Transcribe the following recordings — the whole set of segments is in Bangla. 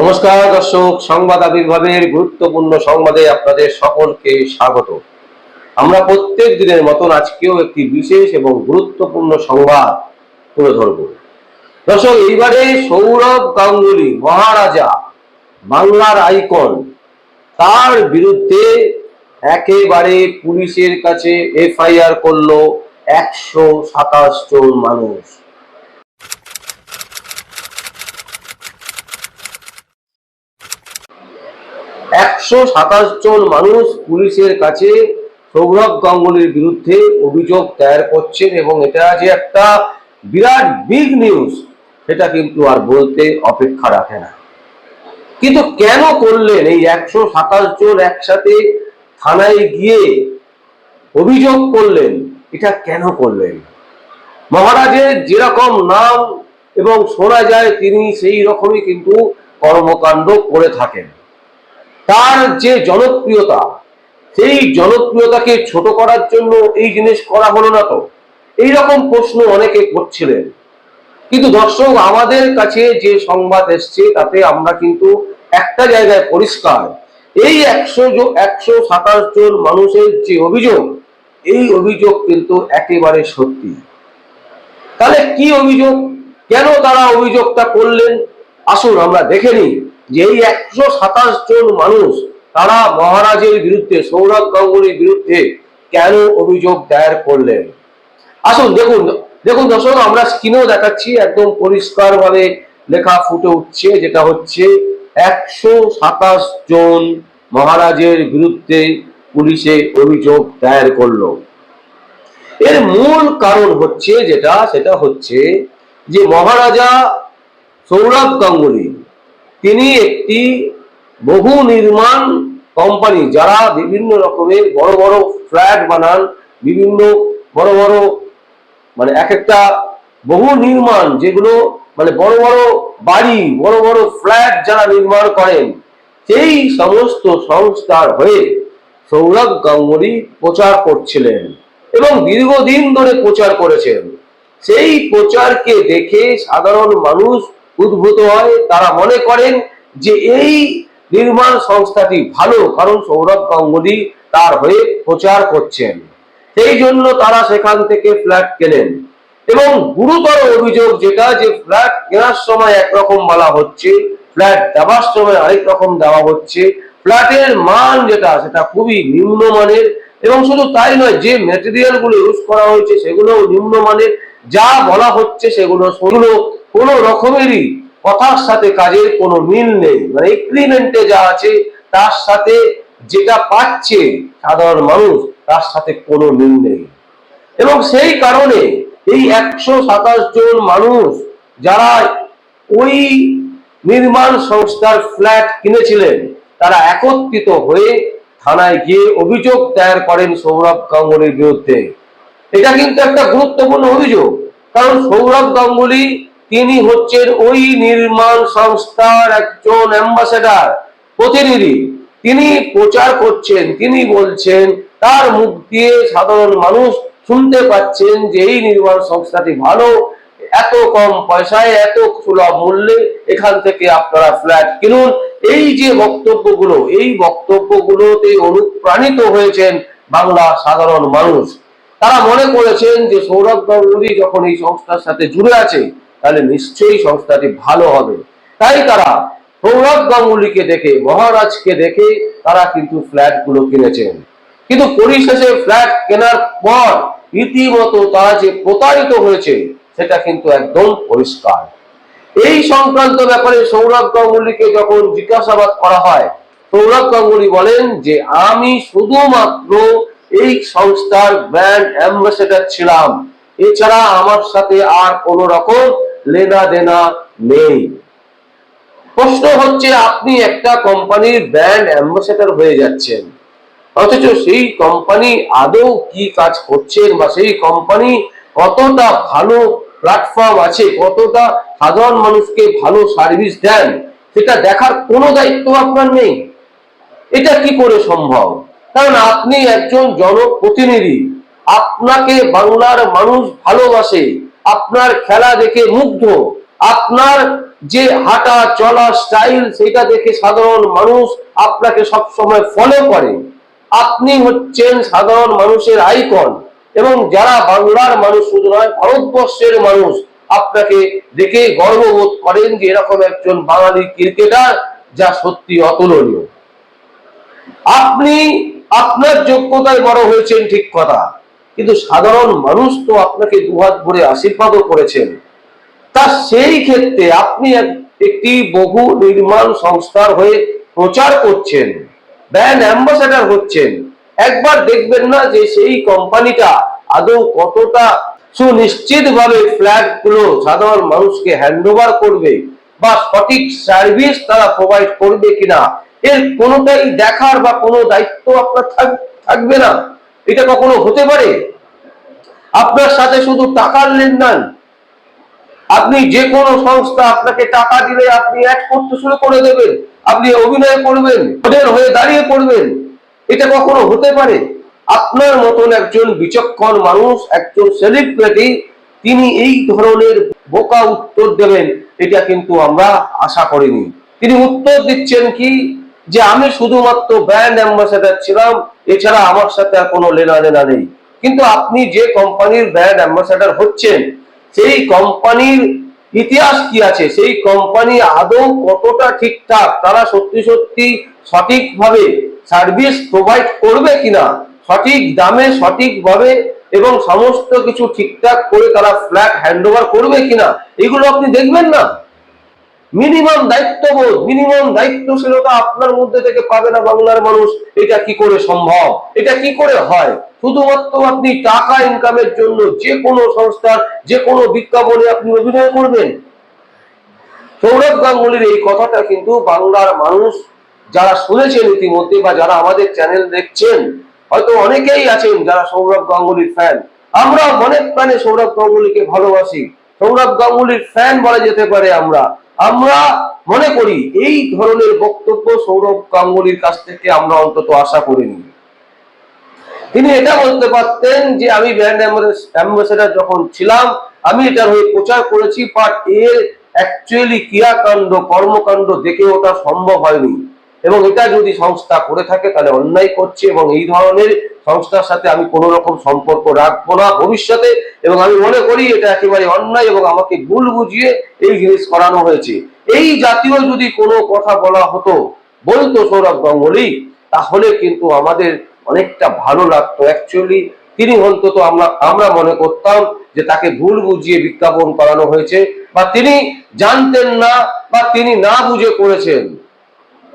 নমস্কার, দর্শক, সংবাদ আবির্ভাবের গুরুত্বপূর্ণ সংবাদে আপনাদের সকলকে স্বাগত। আমরা প্রত্যেক দিনের মতন আজকেও একটি বিশেষ এবং গুরুত্বপূর্ণ সংবাদ তুলে ধরব। দর্শক, এইবারে সৌরভ গাঙ্গুলি, মহারাজা, বাংলার আইকন, তার বিরুদ্ধে একেবারে পুলিশের কাছে এফআইআর করল একশো সাতাশ জন মানুষ। একশো সাতাশ জন মানুষ পুলিশের কাছে সৌরভ গাঙ্গুলির বিরুদ্ধে অভিযোগ দায়ের করছেন এবং এটা যে একটা বিরাট বিগ নিউজ সেটা কিন্তু আর বলতে অপেক্ষা রাখে না। কিন্তু কেন করলেন এই একশো সাতাশ জন একসাথে থানায় গিয়ে অভিযোগ করলেন? এটা কেন করলেন? মহারাজের যেরকম নাম এবং শোনা যায়, তিনি সেই রকমই কিন্তু কর্মকাণ্ড করে থাকেন। তার যে জনপ্রিয়তা, সেই জনপ্রিয়তাকে ছোট করার জন্য এই জিনিস করা হলো না তো। এই রকম প্রশ্ন অনেকে করছিলেন। কিন্তু দর্শক, আমাদের কাছে যে সংবাদ এসছে, তাতে আমরা কিন্তু একটা জায়গায় পরিষ্কার। এই একশো একশো সাতাশ জন মানুষের যে অভিযোগ, এই অভিযোগ কিন্তু একেবারে সত্যি। তাহলে কি অভিযোগ? কেন তারা অভিযোগটা করলেন? আসুন আমরা দেখে নিই। যে একশো সাতাশ জন মানুষ তারা মহারাজের বিরুদ্ধে, সৌরভ গাঙ্গুলির বিরুদ্ধে কেন অভিযোগ দায়ের করলেন? আসুন, দেখুন দেখুন দর্শক, আমরা স্ক্রিনেও দেখাচ্ছি, একদম পরিষ্কার ভাবে লেখা ফুটে উঠছে, যেটা হচ্ছে একশো সাতাশ জন মহারাজের বিরুদ্ধে পুলিশে অভিযোগ দায়ের করল। এর মূল কারণ হচ্ছে যেটা, সেটা হচ্ছে যে মহারাজা সৌরভ গাঙ্গুলি তিনি একটি বহু নির্মাণ কোম্পানি যারা বিভিন্ন রকমের বড় বড় ফ্ল্যাট বানান, বিভিন্ন বড় বড় মানে এক একটা বহু নির্মাণ যেগুলো মানে বড় বড় বাড়ি, বড় বড় ফ্ল্যাট যারা নির্মাণ করেন, সেই সমস্ত সংস্থার হয়ে সৌরভ গাঙ্গুলি প্রচার করছিলেন এবং দীর্ঘদিন ধরে প্রচার করেছেন। সেই প্রচারকে দেখে সাধারণ মানুষ উদ্ভূত হয়, তারা মনে করেন যে এই নির্মাণ সংস্থাটি ভালো, কারণ সৌরভ গাঙ্গুলি তার হয়ে প্রচার করছেন। সেই জন্য তারা সেখান থেকে ফ্ল্যাট কেনেন। এবং গুরুতর অভিযোগ যেটা যে ফ্ল্যাট কেনার সময় একরকম বলা হচ্ছে, ফ্ল্যাট দেওয়ার সময় আরেক রকম দেওয়া হচ্ছে, ফ্ল্যাটের মান যেটা, সেটা খুবই নিম্নমানের এবং শুধু তাই নয়, যে মেটেরিয়ালগুলো ইউজ করা হয়েছে সেগুলো নিম্নমানের। যা বলা হচ্ছে, সেগুলো সেগুলো কোনো রকমেরই কথার সাথে কাজের কোনো মিল নেই। মানে এগ্রিমেন্টে যা আছে, তার সাথে যেটা পাচ্ছে সাধারণ মানুষ, তার সাথে কোনো মিল নেই। এবং সেই কারণে এই একশো সাতাশ জন মানুষ যারা ওই নির্মাণ সংস্থার ফ্ল্যাট কিনেছিলেন, তারা একত্রিত হয়ে থানায় গিয়ে অভিযোগ দায়ের করেন সৌরভ গাঙ্গুলির বিরুদ্ধে। এটা কিন্তু একটা গুরুত্বপূর্ণ অভিযোগ, কারণ সৌরভ গাঙ্গুলি তিনি হচ্ছেন ওই নির্মাণ সংস্থার একজন অ্যাম্বাসেডার, প্রতিনিধি। তিনি প্রচার করছেন, তিনি বলছেন, তার মুখ দিয়ে সাধারণ মানুষ শুনতে পাচ্ছেন যে এই নির্মাণ সংস্থাটি ভালো, এত কম পয়সায়, এত সুলভ মূল্যে এখান থেকে আপনারা ফ্ল্যাট কিনুন। এই যে বক্তব্যগুলো, এই বক্তব্যগুলোতে অনুপ্রাণিত হয়েছেন বাংলা সাধারণ মানুষ। তারা মনে করেছেন যে সৌরভ গাঙ্গুলি যখন এই সংস্থার সাথে জুড়ে আছে তাহলে নিশ্চয়ই সংস্থাটি ভালো হবে। তাই তারা সৌরভ গাঙ্গুলিকে দেখে, মহারাজকে দেখে তারা কিন্তু ফ্ল্যাটগুলো কিনেছেন। কিন্তু পরিশেষে ফ্ল্যাট কেনার পর রীতিমতো তারা যে প্রতারিত হয়েছে, সেটা কিন্তু একদম পরিষ্কার। এই সংক্রান্ত ব্যাপারে সৌরভ গাঙ্গুলিকে যখন জিজ্ঞাসাবাদ করা হয় সৌরভ গাঙ্গুলি বলেন যে, আমি শুধুমাত্র এই সংস্থার ব্র্যান্ড অ্যাম্বাসেডার ছিলাম। এছাড়া আমার সাথে আর কোন রকম লেনা দেনা নেই। প্রশ্ন হচ্ছে, আপনি একটা কোম্পানির ব্র্যান্ড অ্যাম্বাসেডার হয়ে যাচ্ছেন। অথচ সেই কোম্পানি আদৌ কি কাজ করছেন বা সেই কোম্পানি কতটা ভালো প্ল্যাটফর্ম আছে, কতটা সাধারণ মানুষকে ভালো সার্ভিস দেন, সেটা দেখার কোনো দায়িত্ব আপনার নেই। এটা কি করে সম্ভব? কারণ আপনি একজন জনপ্রতিনিধি। আপনাকে বাংলার মানুষ ভালোবাসে। আপনার খেলা দেখে মুগ্ধ। আপনার যে হাঁটা, চলা স্টাইল সেটা দেখে সাধারণ মানুষ আপনাকে সবসময় ফলো করে। আপনি হচ্ছেন সাধারণ মানুষের আইকন এবং যারা বাংলার মানুষ শুধু নয়, ভারতবর্ষের মানুষ আপনাকে দেখে গর্ববোধ করেন যে এরকম একজন বাঙালি ক্রিকেটার যা সত্যি অতুলনীয়। আপনি আপনার যোগ্যতায় বড় হয়েছেন ঠিক কথা। কিন্তু সাধারণ মানুষ তো আপনাকে দুহাত ভরে আশীর্বাদও করেছেন। তা সেই ক্ষেত্রে আপনি একটি বহু নির্মাণ সংস্থার হয়ে প্রচার করছেন। ব্র্যান্ড অ্যাম্বাসাডার হচ্ছেন। একবার দেখবেন না যে সেই কোম্পানিটা আদৌ কতটা সুনিশ্চিত ভাবে ফ্ল্যাটগুলো সাধারণ মানুষকে হ্যান্ড করবে বা সঠিক সার্ভিস তারা প্রোভাইড করবে কিনা, এর কোনোটাই দেখার বা কোনো দায়িত্ব আপনার থাক- থাকবে না। এটা কখনো হতে পারে? আপনার সাথে শুধু টাকার লেনদেন। আপনি যে কোনো সংস্থা আপনাকে টাকা দিলে আপনি অ্যাড করতে শুরু করে দেবেন। আপনি অভিনয় করবেন ওদের হয়ে দাঁড়িয়ে পড়বেন। এটা কখনো হতে পারে? আপনার মতন একজন বিচক্ষণ মানুষ, একজন সেলিব্রিটি তিনি এই ধরনের বোকা উত্তর দেবেন, এটা কিন্তু আমরা আশা করিনি। তিনি উত্তর দিচ্ছেন কি? যে আমি শুধুমাত্র ব্র্যান্ড অ্যাম্বাসেডার ছিলাম, এছাড়া আমার সাথে আর কোনো লেনা দেনা নেই। কিন্তু আপনি যে কোম্পানির ব্র্যান্ড অ্যাম্বাসেডার হচ্ছেন, সেই কোম্পানির ইতিহাস কি আছে? সেই কোম্পানি আদৌ কতটা ঠিকঠাক? তারা সত্যি সত্যি সঠিকভাবে সার্ভিস প্রোভাইড করবে কিনা? সঠিক দামে, সঠিকভাবে এবং সমস্ত কিছু ঠিকঠাক করে তারা ফ্ল্যাট হ্যান্ড করবে কিনা? এগুলো আপনি দেখবেন না? মিনিমাম দায়িত্ববোধ মিনিমাম দায়িত্বশীলতা আপনার মধ্যে থেকে পাবে না বাংলার মানুষ। এটা কি করে সম্ভব? এটা কি করে হয়? শুধুমাত্র আপনি টাকা ইনকামের জন্য যে কোনো সংস্থার, যে কোনো বিজ্ঞাপনে আপনি অভিনয় করবেন। সৌরভ গাঙ্গুলির এই কথাটা কিন্তু বাংলার মানুষ যারা শুনেছেন ইতিমধ্যে বা যারা আমাদের চ্যানেল দেখছেন, হয়তো অনেকেই আছেন যারা সৌরভ গাঙ্গুলির ফ্যান আমরা অনেক প্রাণে সৌরভ গাঙ্গুলিকে ভালোবাসি। সৌরভ গাঙ্গুলির ফ্যান বলা যেতে পারে আমরা। আমরা মনে করি এই ধরনের বক্তব্য সৌরভ গাঙ্গুলির কাছ থেকে আমরা অন্তত আশা করিনি। তিনি এটা বলতে পারতেন যে আমি ব্র্যান্ড অ্যাম্বাসেডার যখন ছিলাম, আমি এটার হয়ে প্রচার করেছি বাট এর অ্যাকচুয়ালি ক্রিয়াকাণ্ড, কর্মকাণ্ড দেখে ওটা সম্ভব হয়নি। এবং এটা যদি সংস্থা করে থাকে, তাহলে অন্যায় করছে এবং এই ধরনের সংস্থার সাথে আমি কোনো রকম সম্পর্ক রাখব না ভবিষ্যতে এবং আমি মনে করি এটা একেবারে অন্যায় এবং আমাকে ভুল বুঝিয়ে এই জিনিস করানো হয়েছে। এই জাতীয় যদি কোনো কথা বলা হতো, বলতো সৌরভ গাঙ্গুলি, তাহলে কিন্তু আমাদের অনেকটা ভালো লাগতো। অ্যাকচুয়ালি তিনি অন্তত আমরা আমরা মনে করতাম যে তাকে ভুল বুঝিয়ে বিজ্ঞাপন করানো হয়েছে বা তিনি জানতেন না বা তিনি না বুঝে করেছেন।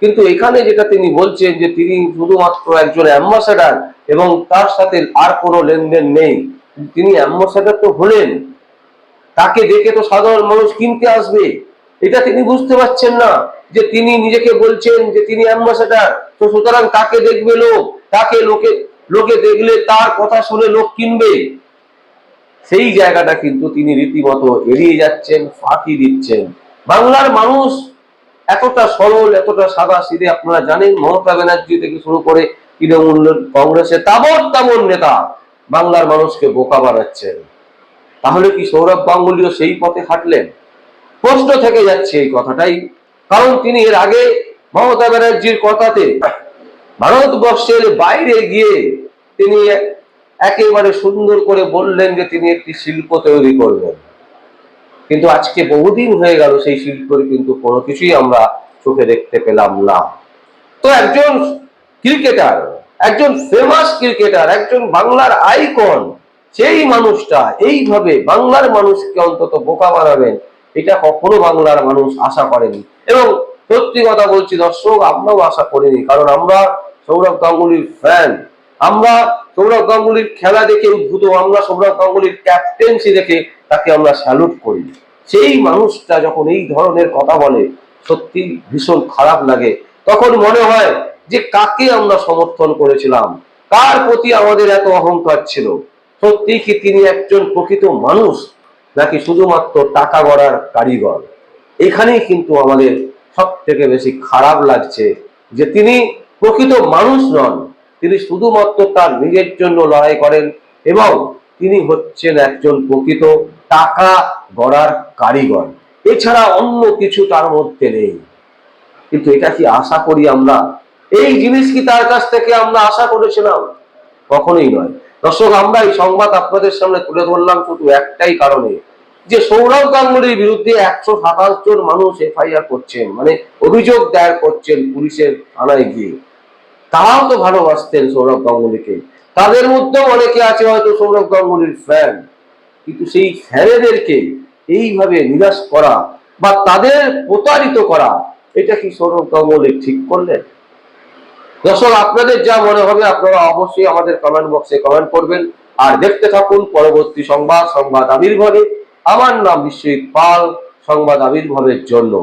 কিন্তু এখানে যেটা তিনি বলছেন যে তিনি শুধুমাত্র একজন অ্যাম্বাসেডার এবং তার সাথে আর কোনো লেনদেন নেই, তিনি অ্যাম্বাসেডার তো হলেন। তাকে দেখে তো সাধারণ মানুষ কিনতে আসবে। এটা তিনি বুঝতে পারছেন না যে তিনি নিজেকে বলছেন যে তিনি অ্যাম্বাসেডার তো সুতরাং তাকে দেখবে লোক, তাকে লোকে লোকে দেখলে তার কথা শুনে লোক কিনবে। সেই জায়গাটা কিন্তু তিনি রীতিমতো এড়িয়ে যাচ্ছেন, ফাঁকি দিচ্ছেন। বাংলার মানুষ এতটা সরল, এতটা সাদা সিধে আপনারা জানেন, মমতা ব্যানার্জি থেকে শুরু করে তৃণমূল কংগ্রেসের তাবর তাবর নেতা বাংলার মানুষকে বোকা বানাচ্ছেন। তাহলে কি সৌরভ গাঙ্গুলিও সেই পথে হাঁটলেন? প্রশ্ন থেকে যাচ্ছে এই কথাটাই। কারণ তিনি এর আগে মমতা ব্যানার্জির কথাতে ভারতবর্ষের বাইরে গিয়ে তিনি একেবারে সুন্দর করে বললেন যে তিনি একটি শিল্প তৈরি করবেন। কিন্তু আজকে বহুদিন হয়ে গেল সেই শিল্পের কিন্তু কোনো কিছুই আমরা চোখে দেখতে পেলাম না। তো একজন ক্রিকেটার, একজন ফেমাস ক্রিকেটার, একজন বাংলার আইকন সেই মানুষটা এইভাবে বাংলার মানুষকে অন্তত বোকা বানাবেন, এটা কখনো বাংলার মানুষ আশা করেনি। এবং সত্যি কথা বলছি, দর্শক, আমরাও আশা করিনি, কারণ আমরা সৌরভ গাঙ্গুলির ফ্যান আমরা সৌরভ গাঙ্গুলির খেলা দেখে উদ্ভূত, আমরা সৌরভ গাঙ্গুলির ক্যাপ্টেন্সি দেখে তাকে আমরা স্যালুট করি। সেই মানুষটা যখন এই ধরনের কথা বলে, সত্যি ভীষণ খারাপ লাগে। তখন মনে হয় যে কাকে আমরা সমর্থন করেছিলাম? কার প্রতি আমাদের এত অহংকার ছিল? সত্যি কি তিনি একজন প্রকৃত মানুষ, নাকি শুধুমাত্র টাকা গড়ার কারিগর? এখানেই কিন্তু আমাদের সব থেকে বেশি খারাপ লাগছে যে তিনি প্রকৃত মানুষ নন। তিনি শুধুমাত্র তার নিজের জন্য লড়াই করেন এবং তিনি হচ্ছেন একজন প্রকৃত টাকা গড়ার কারিগর। এছাড়া অন্য কিছু তার মধ্যে নেই। কিন্তু এটা কি আশা করি আমরা? এই জিনিস কি তার কাছ থেকে আমরা আশা করেছিলাম? কখনোই নয়। দর্শক, আমরা এই সংবাদ আপনাদের সামনে তুলে ধরলাম শুধু একটাই কারণে, যে সৌরভ গাঙ্গুলির বিরুদ্ধে একশো সাতাশ জন মানুষ এফআইআর করছেন মানে অভিযোগ দায়ের করছেন পুলিশের থানায় গিয়ে। তারাও তো ভালোবাসতেন সৌরভ গাঙ্গুলিকে। তাদের মধ্যেও অনেকে আছে হয়তো সৌরভ গাঙ্গুলির ফ্যান কিন্তু সেই ফ্যানেদেরকে এইভাবে নিরাশ করা বা তাদের প্রতারিত করা, এটা কি সৌরভ গাঙ্গুলি ঠিক করলেন? দর্শক, আপনাদের যা মনে হবে আপনারা অবশ্যই আমাদের কমেন্ট বক্সে কমেন্ট করবেন। আর দেখতে থাকুন পরবর্তী সংবাদ সংবাদ আবির্ভাবে। আমার নাম বিশ্বজিৎ পাল, সংবাদ আবির্ভাবের জন্য।